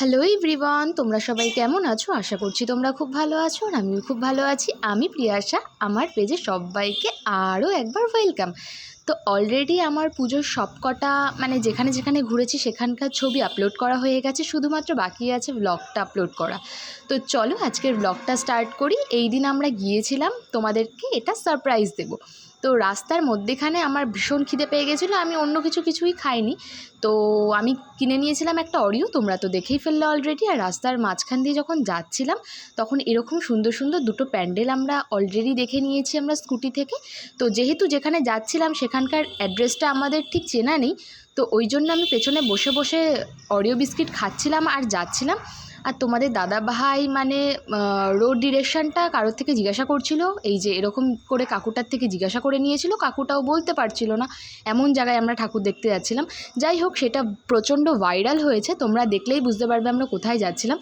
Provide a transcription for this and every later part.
Hello everyone তোমরা সবাই কেমন আছো? আশা করছি তোমরা খুব ভালো আছো আর আমিও খুব ভালো আছি। আমি প্রিয়াশা, আমার পেজে সবাইকে আরও একবার ওয়েলকাম তো অলরেডি আমার পুজোর সবকটা মানে যেখানে যেখানে ঘুরেছি সেখানকার ছবি আপলোড করা হয়ে গেছে, শুধুমাত্র বাকি আছে ব্লগটা আপলোড করা। তো চলো আজকের ব্লগটা স্টার্ট করি। এই দিন আমরা গিয়েছিলাম, তোমাদেরকে এটা সারপ্রাইজ দেবো। তো রাস্তার মধ্যেখানে আমার ভীষণ খিদে পেয়ে গেছিল, আমি অন্য কিছু কিছুই খাইনি। তো আমি কিনে নিয়েছিলাম একটা অরিও তোমরা তো দেখেই ফেললে অলরেডি আর রাস্তার মাঝখান দিয়ে যখন যাচ্ছিলাম, তখন এরকম সুন্দর সুন্দর দুটো প্যান্ডেল আমরা অলরেডি দেখে নিয়েছি আমরা স্কুটি থেকে। তো যেহেতু যেখানে যাচ্ছিলাম, সেখানকার অ্যাড্রেসটা আমাদের ঠিক চেনা নেই, তো ওই জন্য আমি পেছনে বসে বসে অরিও বিস্কিট খাচ্ছিলাম আর যাচ্ছিলাম। আর তোমাদের দাদা ভাই মানে রোড ডিরেকশনটা কারোর থেকে জিজ্ঞাসা করছিল? এই যে এরকম করে কাকুটার থেকে জিজ্ঞাসা করে নিয়েছিল, কাকুটাও বলতে পারছিল না। এমন জায়গায় আমরা ঠাকুর দেখতে যাচ্ছিলাম। যাই হোক, সেটা প্রচণ্ড ভাইরাল হয়েছে। তোমরা দেখলেই বুঝতে পারবে আমরা কোথায় যাচ্ছিলাম।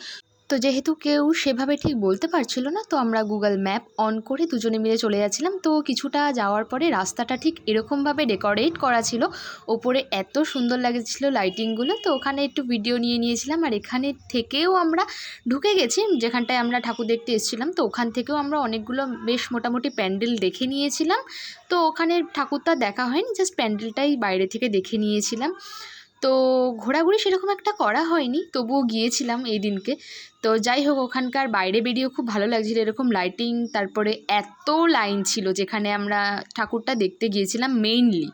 তো যেহেতু কেউ সেভাবে ঠিক বলতে পারছিল না, তো আমরা গুগল ম্যাপ অন করে দুজনে মিলে চলে যাচ্ছিলাম। তো কিছুটা যাওয়ার পরে রাস্তাটা ঠিক এরকমভাবে ডেকোরেট করা ছিল। ওপরে এত সুন্দর লাগছিল লাইটিংগুলো তো ওখানে একটু ভিডিও নিয়ে নিয়েছিলাম। আর এখানে থেকেও আমরা ঢুকে গেছি, যেখানটায় আমরা ঠাকুর দেখতে এসেছিলাম। তো ওখান থেকেও আমরা অনেকগুলো বেশ মোটামুটি প্যান্ডেল দেখে নিয়েছিলাম। তো ওখানে ঠাকুরটা দেখা হয়নি জাস্ট প্যান্ডেলটাই বাইরে থেকে দেখে নিয়েছিলাম। তো ঘোরাঘুরি সেরকম একটা করা হয়নি, তবুও গিয়েছিলাম এই দিনকে। তো যাই হোক, ওখানকার বাইরে বেরিয়েও খুব ভালো লাগছিল, এরকম লাইটিং তারপরে এত লাইন ছিল যেখানে আমরা ঠাকুরটা দেখতে গিয়েছিলাম মেইনলি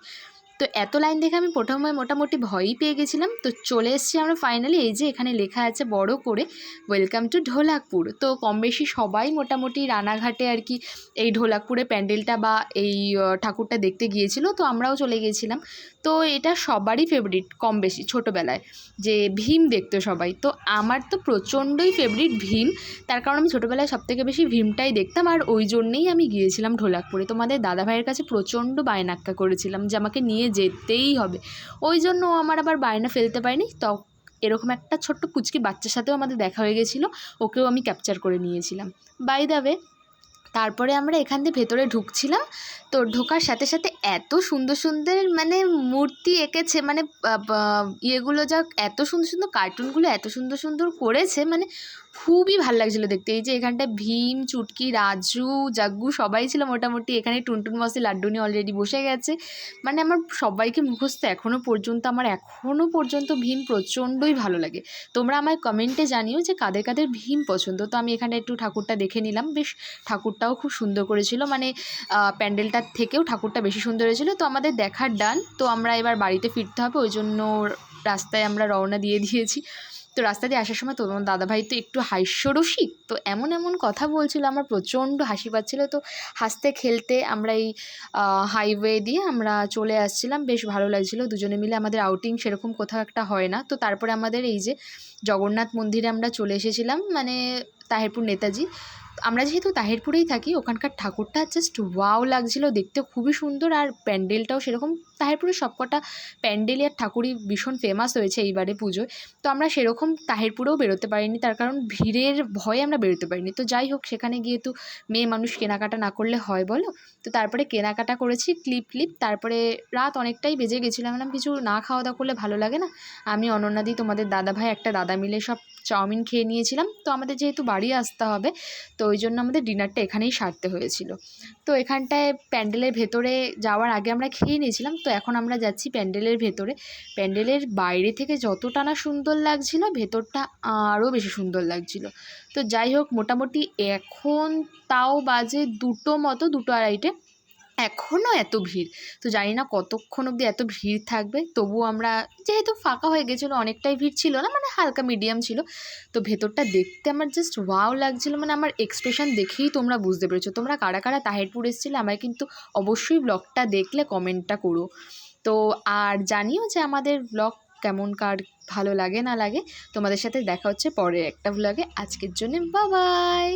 তো এত লাইন দেখে আমি প্রথমে মোটামুটি ভয়ই পেয়ে গেছিলাম। তো চলে এসেছি আমরা ফাইনালি এই যে এখানে লেখা আছে বড় করে ওয়েলকাম টু ঢোলাকপুর তো কম বেশি সবাই মোটামুটি রানাঘাটে আর কি এই ঢোলাকপুরে প্যান্ডেলটা বা এই ঠাকুরটা দেখতে গিয়েছিল, তো আমরাও চলে গিয়েছিলাম তো এটা সবারই ফেভারিট কম বেশি ছোটোবেলায়, যে ভীম দেখতো সবাই। তো আমার তো প্রচণ্ডই ফেভারিট ভীম, তার কারণ আমি ছোটোবেলায় সবথেকে বেশি ভীমটাই দেখতাম, আর ওই জন্যেই আমি গিয়েছিলাম ঢোলাকপুরে তোমাদের দাদাভাইয়ের কাছে প্রচণ্ড বায়নাক্কা করেছিলাম যে আমাকে নিয়ে যেতেই হবে। ওই জন্য ও আমার আবার বায়না ফেলতে পারিনি। তো এরকম একটা ছোট্ট পুচকি বাচ্চার সাথেও আমাদের দেখা হয়ে গেছিল। ওকেও আমি ক্যাপচার করে নিয়েছিলাম। বাই দাবে তারপরে আমরা এখান দিয়ে ভেতরে ঢুকছিলাম। তো ঢোকার সাথে সাথে এত সুন্দর সুন্দর মানে মূর্তি এঁকেছে মানে ইয়েগুলো যা এত সুন্দর সুন্দর কার্টুনগুলো এত সুন্দর সুন্দর করেছে মানে খুবই ভালো লাগছিল দেখতে। এই যে এখানটায় ভীম, চুটকি, রাজু, জাগ্গু সবাই ছিল মোটামুটি। এখানে টুনটুন মাসি লাড্ডু নিয়ে অলরেডি বসে গেছে। মানে আমার সবাইকে মুখস্থ এখনও পর্যন্ত, আমার এখনও পর্যন্ত ভীম প্রচণ্ডই ভালো লাগে। তোমরা আমায় কমেন্টে জানিও যে কাদের কাদের ভীম পছন্দ। তো আমি এখানে একটু ঠাকুরটা দেখে নিলাম। বেশ, ঠাকুরটাও খুব সুন্দর করেছিল। মানে প্যান্ডেলটার থেকেও ঠাকুরটা বেশি সুন্দর হয়েছিল। তো আমাদের দেখার ডান। তো আমরা এবার বাড়িতে ফিরতে হবে। ওই জন্য রাস্তায় আমরা রওনা দিয়ে দিয়েছি। তো রাস্তা দিয়ে আসার সময় তোমার দাদাভাই তো একটু হাস্যরসিক, তো এমন এমন কথা বলছিল, আমার প্রচণ্ড হাসি পাচ্ছিলো। তো হাসতে খেলতে আমরা এই হাইওয়ে দিয়ে আমরা চলে আসছিলাম, বেশ ভালো লাগছিল। দুজনে মিলে আমাদের আউটিং সেরকম কোথাও একটা হয় না। তো তারপরে আমাদের এই যে জগন্নাথ মন্দিরে আমরা চলে এসেছিলাম মানে তাহেরপুর নেতাজি। আমরা যেহেতু তাহেরপুরেই থাকি, ওখানকার ঠাকুরটা জাস্ট ওয়াও লাগছিল দেখতে, খুবই সুন্দর আর প্যান্ডেলটাও সেরকম। তাহেরপুরের সবকটা প্যান্ডেলই আর ঠাকুরই ভীষণ ফেমাস হয়েছে এইবারে পুজোয়। তো আমরা সেরকম তাহেরপুরেও বেরোতে পারিনি, তার কারণ ভিড়ের ভয়ে আমরা বেরোতে পারিনি। তো যাই হোক, সেখানে গিয়ে তো মেয়ে মানুষ কেনাকাটা না করলে হয় বলো? তো তারপরে কেনাকাটা করেছি ক্লিপ ক্লিপ তারপরে রাত অনেকটাই বেজে গেছিলাম কিছু না খাওয়া দাওয়া করলে ভালো লাগে না? আমি, অনন্যাদি, তোমাদের দাদা ভাই একটা দাদা মিলে সব চাউমিন খেয়ে নিয়েছিলাম। তো আমাদের যেহেতু বাড়ি আসতে হবে, তো ওই জন্য আমাদের ডিনারটা এখানেই সারতে হয়েছিল। তো এখানটায় প্যান্ডেলের ভেতরে যাওয়ার আগে আমরা খেয়ে নিয়েছিলাম, তো এখন আমরা যাচ্ছি প্যান্ডেলের ভেতরে। প্যান্ডেলের বাইরে থেকে যতটা না সুন্দর লাগছিল, ভেতরটা আরও বেশি সুন্দর লাগছিল। তো যাই হোক, মোটামুটি এখন তাও বাজে দুটো মতো, দুটো আড়াইটে। এখনও এত ভিড়? তো জানি না কতক্ষণ অবধি এত ভিড় থাকবে, তবু আমরা যেহেতু ফাঁকা হয়ে গেছিল, অনেকটাই ভিড় ছিল না মানে হালকা মিডিয়াম ছিল, তো ভেতরটা দেখতে আমার জাস্ট ওয়াও লাগছিল মানে আমার এক্সপ্রেশন দেখেই তোমরা বুঝতে পেরেছ। তোমরা কারা কারা তাহেরপুর এসেছিলে আমায় কিন্তু অবশ্যই ব্লগটা দেখলে কমেন্টটা করো। তো আর জানিও যে আমাদের ব্লগ কেমন, কার ভালো লাগে না লাগে, তোমাদের সাথে দেখা হচ্ছে পরে একটা ব্লগে আজকের জন্য বাবাই